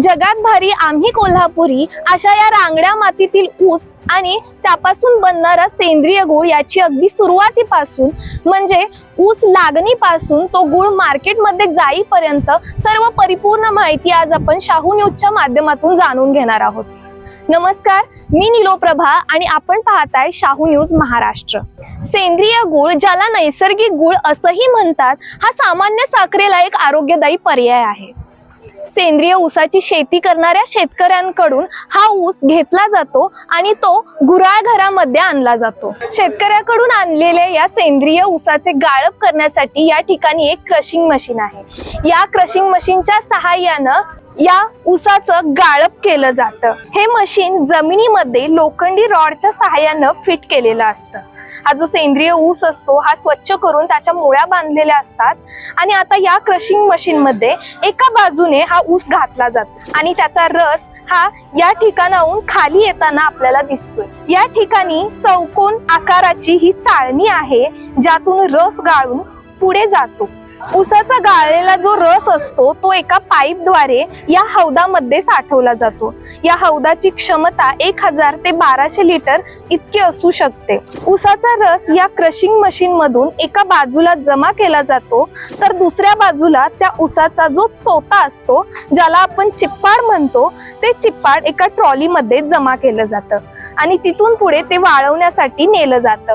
जगात भारी आम्ही कोल्हापुरी अशा या रांगड्या मातीतील ऊस आणि त्यापासून बनणारा सेंद्रिय गुळ याची अगदी सुरुवातीपासून म्हणजे ऊस लागणीपासून तो गुळ मार्केटमध्ये जाईपर्यंत सर्व परिपूर्ण माहिती आज आपण शाहू न्यूजच्या माध्यमातून जाणून घेणार आहोत. नमस्कार मी निलोप्रभा आणि आपण पाहताय शाहू न्यूज महाराष्ट्र. सेंद्रिय गुळ ज्याला नैसर्गिक गुळ असंही म्हणतात हा सामान्य साखरेला एक आरोग्यदायी पर्याय आहे. सेंद्रिय ऊसाची शेती करणाऱ्या शेतकऱ्यांकडून हा ऊस घेतला जातो आणि तो गुराळ घरामध्ये आणला जातो. शेतकऱ्याकडून आणलेल्या या सेंद्रिय ऊसाचे गाळप करण्यासाठी या ठिकाणी एक क्रशिंग मशीन आहे. या क्रशिंग मशीनच्या सहाय्यानं या ऊसाचं गाळप केलं जातं. हे मशीन जमिनीमध्ये लोखंडी रॉडच्या सहाय्यानं फिट केलेलं असतं. हा जो सेंद्रिय ऊस असतो हा स्वच्छ करून त्याच्या मुळ्या बांधलेल्या असतात. आणि आता या क्रशिंग मशीनमध्ये एका बाजूने हा ऊस घातला जातो. आणि त्याचा रस हा या ठिकाणाहून खाली येताना आपल्याला दिसतोय. या ठिकाणी चौकोन आकाराची ही चाळणी आहे ज्यातून रस गाळून पुढे जातो. उसाचा गाळलेला जो रस असतो तो एका पाईपद्वारे या हौदामध्ये साठवला जातो. या हौदाची क्षमता एक हजार ते बाराशे लिटर इतकी असू शकते. उसाचा रस या क्रशिंग मशीन मधून एका बाजूला जमा केला जातो तर दुसऱ्या बाजूला त्या उसाचा जो चोता असतो ज्याला आपण चिप्पाड म्हणतो ते चिप्पाड एका ट्रॉलीमध्ये जमा केलं जातं. आणि तिथून पुढे ते वाळवण्यासाठी नेलं जातं.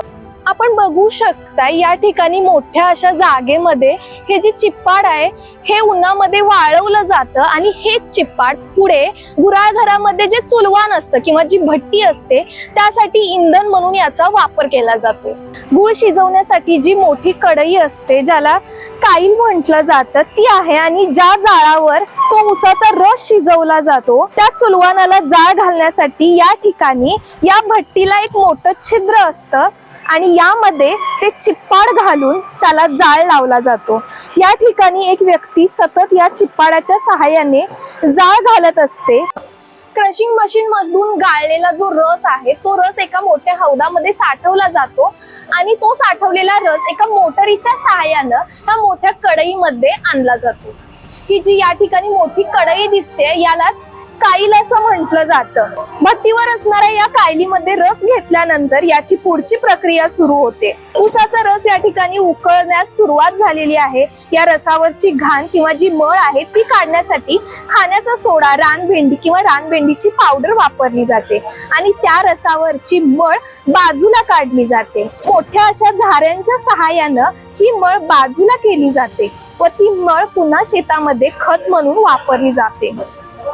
आपण बघू शकता या ठिकाणी मोठ्या अशा जागेमध्ये हे जे चिप्पाड आहे हे उन्हामध्ये वाळवलं जातं आणि हे चिप्पाट पुढे गुराळ घरामध्ये जे चुलवान असतं किंवा जी भट्टी असते त्यासाठी इंधन म्हणून याचा वापर केला जातो. गुळ शिजवण्यासाठी जी मोठी कढई असते ज्याला काईल म्हटलं जातं ती आहे आणि ज्या जाळावर तो उसाचा रस शिजवला जातो त्या चुलवानाला जाळ घालण्यासाठी या ठिकाणी या भट्टीला एक मोठं छिद्र असतं आणि यामध्ये ते चिप्पाड घालून त्याला जाळ लावला जातो. या ठिकाणी एक व्यक्ती सतत या चिप्पाड्याच्या सहाय्याने जाळ घालत असते. क्रशिंग मशीन मधून गाळलेला जो रस आहे तो रस एका मोठ्या हौदामध्ये साठवला जातो आणि तो साठवलेला रस एका मोटरीच्या सहाय्यानं ह्या मोठ्या कढईमध्ये आणला जातो. ही जी या ठिकाणी मोठी कढई दिसते यालाच काईल असं म्हटलं जातं. भट्टीवर असणाऱ्या या कायलीमध्ये रस घेतल्यानंतर याची पुढची प्रक्रिया सुरू होते. उसाचा रस या ठिकाणी उकळण्यास सुरुवात झालेली आहे. या रसावरची घाण किंवा जी मळ आहे ती काढण्यासाठी खाण्याचा सोडा रानभेंडी किंवा रानभेंडीची पावडर वापरली जाते आणि त्या रसावरची मळ बाजूला काढली जाते. मोठ्या अशा झाऱ्यांच्या सहाय्यानं ही मळ बाजूला केली जाते व ती मळ पुन्हा शेतामध्ये खत म्हणून वापरली जाते.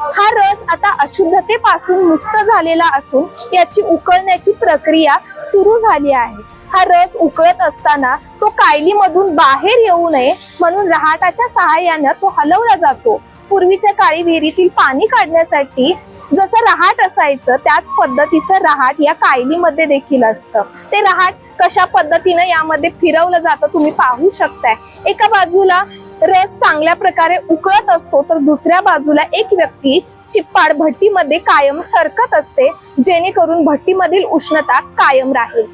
हा रस आता अशुद्धतेपासून मुक्त झालेला असून याची उकळण्याची प्रक्रिया सुरू झाली आहे. हा रस उकळत असताना तो कायलीमधून बाहेर येऊ नये म्हणून रहाटाच्या सहाय्यानं तो हलवला जातो. पूर्वीच्या काळी विहिरीतील पाणी काढण्यासाठी जसं रहाट असायचं त्याच पद्धतीचं रहाट या कायलीमध्ये देखील असतं. ते रहाट कशा पद्धतीनं यामध्ये फिरवलं जातं तुम्ही पाहू शकताय. एका बाजूला रस चांगल्या प्रकारे उकळत असतो तर दुसऱ्या बाजूला एक व्यक्ती चिप्पाड भट्टीमध्ये कायम सरकत असते जेणेकरून भट्टीमधील उष्णता कायम राहील.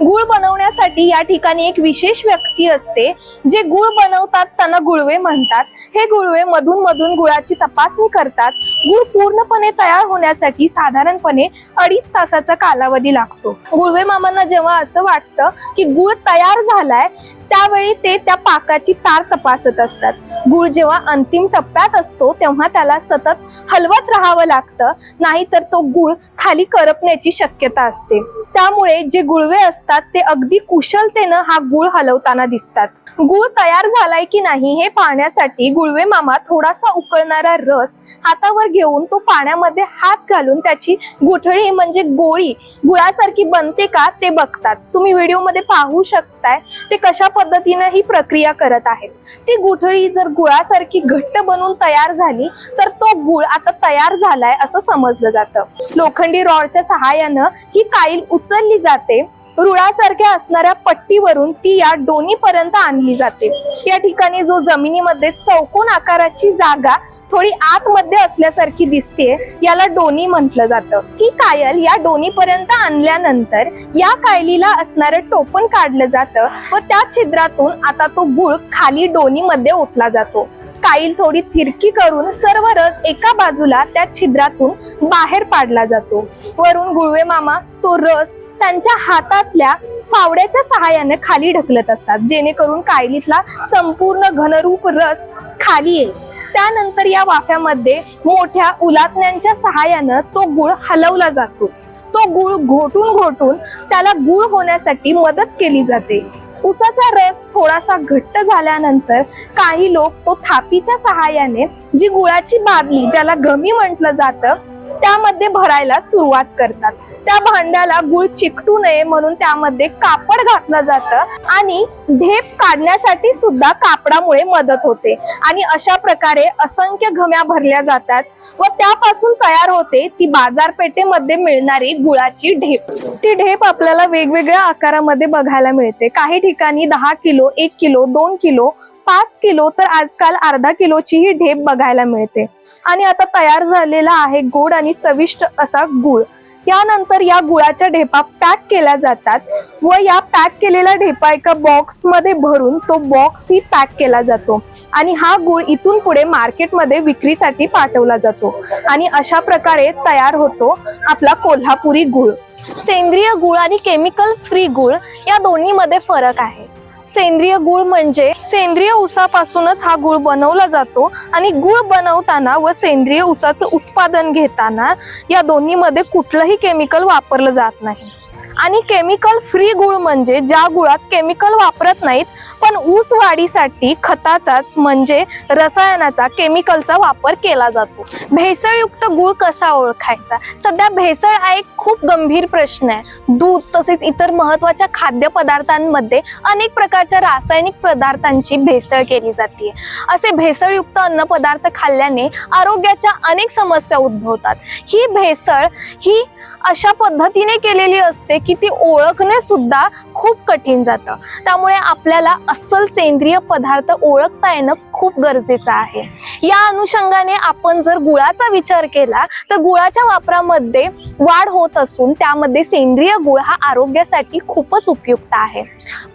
गुळ बनवण्यासाठी या ठिकाणी एक विशेष व्यक्ती असते जे गुळ बनवतात त्यांना गुळवे म्हणतात. हे गुळवे मधून मधून गुळाची तपासणी करतात. गुळ पूर्णपणे तयार होण्यासाठी साधारणपणे अडीच तासाचा कालावधी लागतो. गुळवे मामांना जेव्हा असं वाटतं की गुळ तयार झालाय त्यावेळी ते त्या पाकाची तार तपासत असतात. गुळ जेव्हा अंतिम टप्प्यात असतो तेव्हा त्याला सतत हलवत राहावं लागतं. नाहीतर तो गुळ खाली करपण्याची शक्यता असते. त्यामुळे जे गुळवे असतात ते अगदी कुशलतेनं हा गुळ हलवताना दिसतात. गुळ तयार झालाय की नाही हे पाहण्यासाठी गुळवे मामा थोडासा उकळणारा रस हातावर घेऊन तो पाण्यामध्ये हात घालून त्याची गुठळी म्हणजे गोळी गुळासारखी बनते का ते बघतात. तुम्ही व्हिडिओमध्ये पाहू शकताय ते कशा पद्धतीनं ही प्रक्रिया करत आहेत. ती गुठळी जर गुळासारखी घट्ट बनून तयार झाली तर तो गुळ आता तयार झालाय असं समजलं जातं. लोखंडी रॉडच्या सहाय्यानं ही काईल उचलली जाते. रुळासारख्या असणाऱ्या पट्टीवरून ती या डोनीपर्यंत आणली जाते. या ठिकाणी जो जमिनीमध्ये चौकोन आकाराची जागा थोडी आतमध्ये असल्यासारखी दिसते याला डोनी म्हटलं जातं. ही कायल या डोनीपर्यंत आणल्यानंतर या कायलीला असणारं टोपण काढलं जातं व त्या छिद्रातून आता तो गुळ खाली डोनीमध्ये ओतला जातो. काईल थोडी थिरकी करून सर्व रस एका बाजूला त्या छिद्रातून बाहेर पाडला जातो. वरून गुळवे मामा तो रस त्यांच्या हातातल्या फावड्याच्या सहाय्याने खाली ढकलत असतात. जेणेकरून कायलीतला संपूर्ण घनरूप रस खाली येईल. त्यानंतर या वाफ्यामध्ये मोठ्या उलातण्यांच्या सहाय्यानं तो गुळ हलवला जातो. तो गुळ घोटून घोटून त्याला गुळ होण्यासाठी मदत केली जाते. उसाचा रस थोडासा घट्ट झाल्यानंतर काही लोक तो थापीच्या सहाय्याने जी गुळाची बादली ज्याला गमी म्हटलं जातं त्यामध्ये भरायला सुरुवात करतात. त्या भांड्याला गुळ चिकटू नये म्हणून त्यामध्ये कापड घातलं जातं आणि ढेप काढण्यासाठी सुद्धा कापडामुळे मदत होते. आणि अशा प्रकारे असंख्य घम्या भरल्या जातात व त्यापासून तयार होते ती बाजारपेठेमध्ये मिळणारी गुळाची ढेप. ती ढेप आपल्याला वेगवेगळ्या आकारामध्ये बघायला मिळते. काही ठिकाणी दहा किलो एक किलो दोन किलो पाच किलो तर आजकाल अर्धा किलोची ही ढेप बघायला मिळते. आणि आता तयार झालेला आहे गोड आणि चविष्ट असा गुळ. यानंतर या गुळाच्या ढेपा पॅक केल्या जातात व या पॅक केलेला ढेपा एका बॉक्समध्ये भरून तो बॉक्स ही पॅक केला जातो. आणि हा गुळ इथून पुढे मार्केटमध्ये विक्रीसाठी पाठवला जातो. आणि अशा प्रकारे तयार होतो आपला कोल्हापुरी गुळ. सेंद्रिय गुळ आणि केमिकल फ्री गुळ या दोन्हीमध्ये फरक आहे. सेंद्रिय गुळ म्हणजे सेंद्रिय ऊसापासूनच हा गुळ बनवला जातो आणि गुळ बनवताना व सेंद्रिय ऊसाचं उत्पादन घेताना या दोन्हीमध्ये कुठलंही केमिकल वापरलं जात नाही. आणि केमिकल फ्री गुळ म्हणजे ज्या गुळात केमिकल वापरत नाहीत पण ऊस वाढीसाठी खताचाच म्हणजे रसायनाचा केमिकलचा वापर केला जातो. भेसळयुक्त गुळ कसा ओळखायचा? सध्या भेसळ हा एक खूप गंभीर प्रश्न आहे. दूध तसेच इतर महत्त्वाच्या खाद्यपदार्थांमध्ये अनेक प्रकारच्या रासायनिक पदार्थांची भेसळ केली जाते. असे भेसळयुक्त अन्नपदार्थ खाल्ल्याने आरोग्याच्या अनेक समस्या उद्भवतात. ही भेसळ ही अशा पद्धतीने केलेली असते की ती ओळखणे सुद्धा खूप कठीण जातं. त्यामुळे आपल्याला अस्सल सेंद्रिय पदार्थ ओळखता येणं खूप गरजेचं आहे. या अनुषंगाने आपण जर गुळाचा विचार केला तर गुळाच्या वापरामध्ये वाढ होत असून त्यामध्ये सेंद्रिय गुळ हा आरोग्यासाठी खूपच उपयुक्त आहे.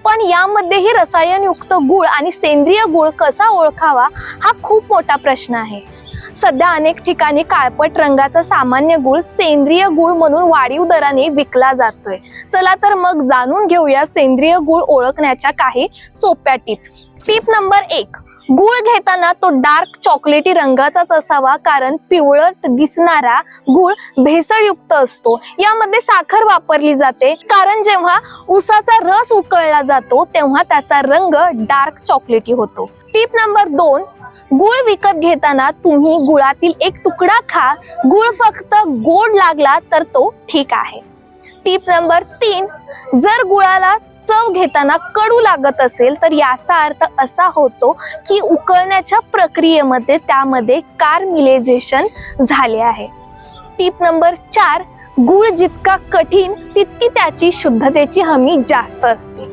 पण यामध्येही रसायनयुक्त गुळ आणि सेंद्रिय गुळ कसा ओळखावा हा खूप मोठा प्रश्न आहे. सध्या अनेक ठिकाणी काळपट रंगाचा सामान्य गुळ सेंद्रिय गुळ म्हणून वाढीव दराने विकला जातोय. चला तर मग जाणून घेऊया सेंद्रिय गुळ ओळखण्याच्या काही सोप्या टिप्स. टिप नंबर एक गुळ घेताना तो डार्क चॉकलेटी रंगाचाच असावा कारण पिवळट दिसणारा गुळ भेसळयुक्त असतो. यामध्ये साखर वापरली जाते कारण जेव्हा उसाचा रस उकळला जातो तेव्हा त्याचा रंग डार्क चॉकलेटी होतो. टिप नंबर दोन गुळ विकत घेताना तुम्ही गुळातील एक तुकडा खा. गुळ फक्त गोड लागला तर तो ठीक आहे. टीप नंबर तीन जर गुळाला चव घेताना कडू लागत असेल तर याचा अर्थ असा होतो की उकळण्याच्या प्रक्रियेमध्ये त्यामध्ये कार्मिलेझेशन झाले आहे. टीप नंबर चार गुळ जितका कठीण तितकी त्याची शुद्धतेची हमी जास्त असते.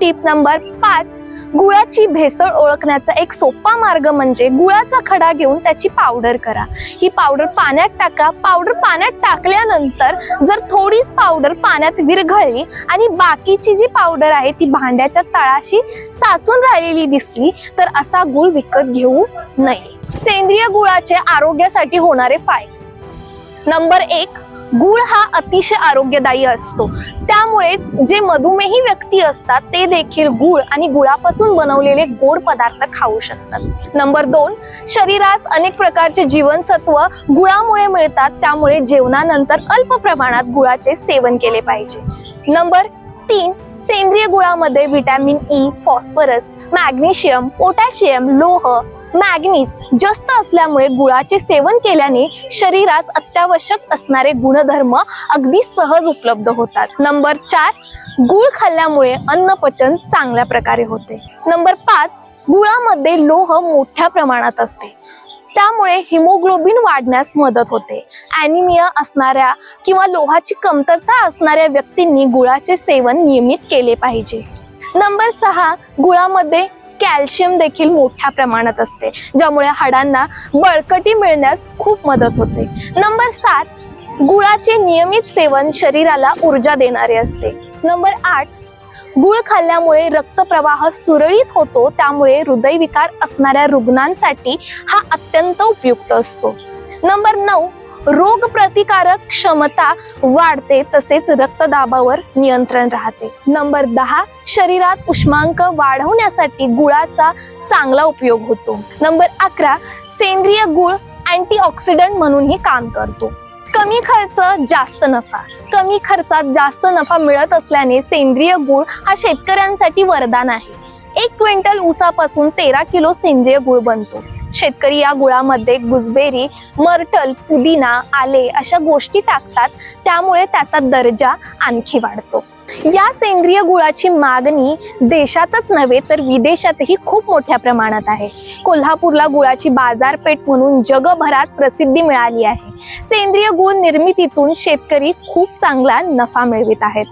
टीप नंबर पाच गुळाची भेसळ ओळखण्याचा एक सोपा मार्ग म्हणजे गुळाचा खडा घेऊन त्याची पावडर करा. ही पावडर पाण्यात टाका. पावडर पाण्यात टाकल्यानंतर जर थोडीच पावडर पाण्यात विरघळली आणि बाकीची जी पावडर आहे ती भांड्याच्या तळाशी साचून राहिलेली दिसली तर असा गुळ विकत घेऊ नये. सेंद्रिय गुळाचे आरोग्यासाठी होणारे फायदे. नंबर एक गुळ हा अतिशय आरोग्यदायी असतो. त्यामुळेच जे मधुमेही व्यक्ती असतात ते देखील गुळ आणि गुळापासून बनवलेले गोड पदार्थ खाऊ शकतात. नंबर दोन शरीरास अनेक प्रकारचे जीवनसत्व गुळामुळे मिळतात त्यामुळे जेवणानंतर अल्प प्रमाणात गुळाचे सेवन केले पाहिजे. नंबर तीन सेंद्रिय गुळामध्ये vitamin E phosphorus magnesium potassium लोह मॅग्नीज जास्त असल्यामुळे गुळाचे सेवन केल्याने शरीरास अत्यावश्यक असणारे गुणधर्म अगदी सहज उपलब्ध होतात. नंबर चार गुळ खाल्ल्यामुळे अन्नपचन चांगल्या प्रकारे होते. नंबर पाच गुळामध्ये लोह मोठ्या प्रमाणात असते. त्यामुळे हिमोग्लोबिन वाढण्यास मदत होते. ॲनिमिया असणाऱ्या किंवा लोहाची कमतरता असणाऱ्या व्यक्तींनी गुळाचे सेवन नियमित केले पाहिजे. नंबर सहा गुळामध्ये कॅल्शियम देखील मोठ्या प्रमाणात असते ज्यामुळे हाडांना बळकटी मिळण्यास खूप मदत होते. नंबर सात गुळाचे नियमित सेवन शरीराला ऊर्जा देणारे असते. नंबर आठ गुळ खाल्ल्यामुळे रक्तप्रवाह सुरळीत होतो त्यामुळे हृदयविकार असणाऱ्या रुग्णांसाठी हा अत्यंत उपयुक्त असतो. नंबर नऊ रोग प्रतिकारक क्षमता वाढते तसेच रक्तदाबावर नियंत्रण राहते. नंबर दहा शरीरात उष्मांक वाढवण्यासाठी गुळाचा चांगला उपयोग होतो. नंबर अकरा सेंद्रिय गुळ अँटीऑक्सिडंट म्हणूनही काम करतो. कमी खर्च जास्त नफा. कमी खर्चात जास्त नफा मिळत असल्याने सेंद्रिय गुळ हा शेतकऱ्यांसाठी वरदान आहे. एक क्विंटल ऊसापासून तेरा किलो सेंद्रिय गुळ बनतो. शेतकरी या गुळामध्ये गुजबेरी मर्टल पुदिना आले अशा गोष्टी टाकतात त्यामुळे त्याचा दर्जा आणखी वाढतो. या सेंद्रिय गुळाची मागणी देशातच नव्हे तर विदेशातही खूप मोठ्या प्रमाणात आहे. कोल्हापूरला गुळाची बाजारपेठ म्हणून जगभरात प्रसिद्धी मिळाली आहे. सेंद्रिय गुळ निर्मितीतून शेतकरी खूप चांगला नफा मिळवित आहेत.